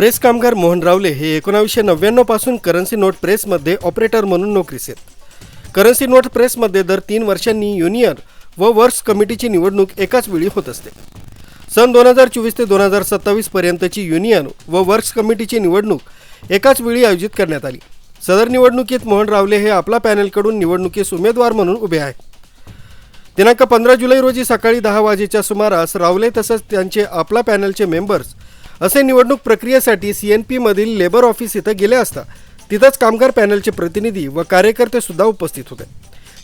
Press कामगार मोहन रावले हे एकोणावीसशे नव्याण्णवपासून करन्सी नोट प्रेसमध्ये ऑपरेटर म्हणून नोकरीस आहेत करन्सी नोट प्रेसमध्ये दर तीन वर्षांनी युनियन व वर्क्स कमिटीची निवडणूक एकाच वेळी होत असते. सन दोन हजार चोवीस ते दोन हजार सत्तावीस पर्यंतची युनियन व वर्क्स कमिटीची निवडणूक एकाच वेळी आयोजित करण्यात आली. सदर निवडणुकीत मोहन रावले हे आपला पॅनलकडून निवडणुकीस उमेदवार म्हणून उभे आहेत दिनांक पंधरा जुलै रोजी सकाळी दहा वाजेच्या सुमारास रावले तसंच त्यांचे आपला पॅनलचे मेंबर्स असे निवडणूक प्रक्रियेसाठी सी एन पीमधील लेबर ऑफिस इथं गेले असता तिथंच कामगार पॅनलचे प्रतिनिधी व कार्यकर्ते सुद्धा उपस्थित होते.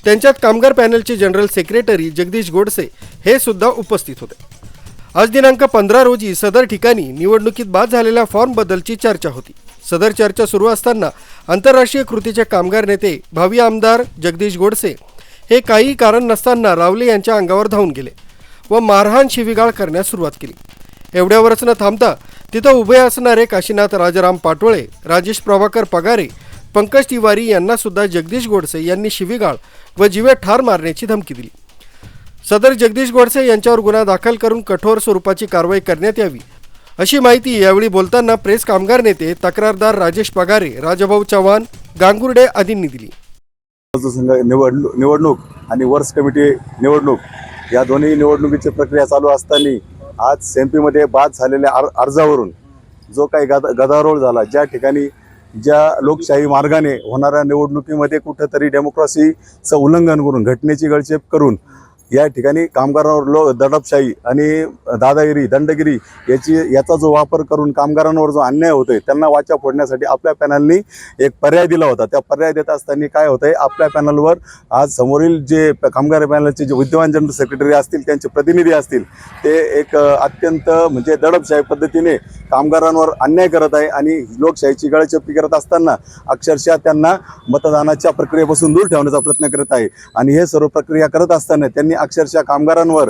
त्यांच्यात कामगार पॅनलचे जनरल सेक्रेटरी जगदीश गोडसे हे सुद्धा उपस्थित होते. आज दिनांक पंधरा रोजी सदर ठिकाणी निवडणुकीत बाद झालेल्या फॉर्मबद्दलची चर्चा होती. सदर चर्चा सुरू असताना आंतरराष्ट्रीय कृतीचे कामगार नेते भावी आमदार जगदीश गोडसे हे काही कारण नसताना रावले यांच्या अंगावर धावून गेले व मारहाण शिवीगाळ करण्यास सुरुवात केली. एवढ्यावरच न थांबता तिथं उभे असणारे काशीनाथ राजाराम पाटोळे राजेश प्रभाकर पगारे पंकज तिवारी यांना सुद्धा जगदीश गोडसे यांनी शिवीगाळ व जीवे ठार मारण्याची धमकी दिली. सदर जगदीश गोडसे यांच्यावर गुन्हा दाखल करून कठोर स्वरूपाची कारवाई करण्यात यावी अशी माहिती यावेळी बोलताना प्रेस कामगार नेते तक्रारदार राजेश पगारे राजाभाऊ चव्हाण गांगुर्डे आदींनी दिली. निवडणूक निवडणूक आणि वर्स कमिटी निवडणूक या दोन्ही निवडणुकीची प्रक्रिया चालू असताना आज सेम्पीमध्ये बाद झालेल्या आर अर्जावरून जो काही गदा गदारोळ झाला ज्या ठिकाणी ज्या लोकशाही मार्गाने होणाऱ्या निवडणुकीमध्ये कुठंतरी डेमोक्रेसीचं उल्लंघन करून घटनेची गळचेप करून या ठिकाणी कामगारांवर लो दडपशाही आणि दादागिरी दंडगिरी याची याचा जो वापर करून कामगारांवर जो अन्याय होतोय त्यांना वाचा फोडण्यासाठी आपल्या पॅनलनी एक पर्याय दिला होता. त्या पर्याय देत असताना काय होतंय आपल्या पॅनलवर आज समोरील जे कामगार पॅनलचे जे विद्यमान जनरल सेक्रेटरी असतील त्यांचे प्रतिनिधी असतील ते एक अत्यंत म्हणजे दडपशाही पद्धतीने कामगारांवर अन्याय करत आहे आणि लोकशाहीची गळचेपी करत असताना अक्षरशः त्यांना मतदानाच्या प्रक्रियेपासून दूर ठेवण्याचा प्रयत्न करत आहे. आणि हे सर्व प्रक्रिया करत असताना त्यांनी अक्षरशः कामगारांवर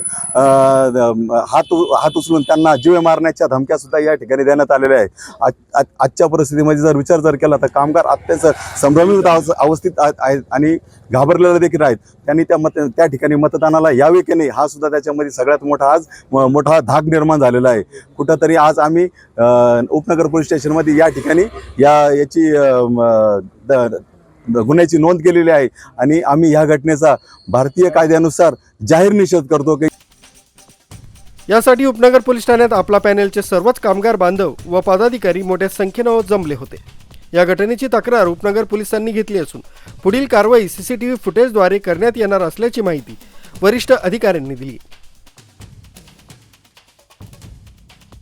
हात हात उचलून त्यांना जीवे मारण्याच्या धमक्यासुद्धा या ठिकाणी देण्यात आलेल्या आहे आज- आज- आजच्या परिस्थितीमध्ये जर विचार जर केला तर कामगार अत्यंत संभ्रमित अवस्थ- अवस्थेत आहेत आहेत आणि घाबरलेले देखील आहेत. त्यांनी त्या मत त्या ठिकाणी मतदानाला यावे की नाही हा सुद्धा त्याच्यामध्ये सगळ्यात मोठा आज मोठा धाक निर्माण झालेला आहे. कुठंतरी आज आम्ही उपनगर पोलीस स्टेशनमध्ये या ठिकाणी या याची गुन्ह्याची नोंद केलेली आहे. आणि आम्ही ह्या घटनेचा भारतीय कायद्यानुसार जाहीर निषेध करतो की यासाठी उपनगर पोलीस ठाण्यात आपला पॅनेलचे सर्वच कामगार बांधव व पदाधिकारी मोठ्या संख्येनं जमले होते. या घटनेची तक्रार उपनगर पोलिसांनी घेतली असून पुढील कारवाई सीसीटीव्ही फुटेजद्वारे करण्यात येणार असल्याची माहिती वरिष्ठ अधिकाऱ्यांनी दिली.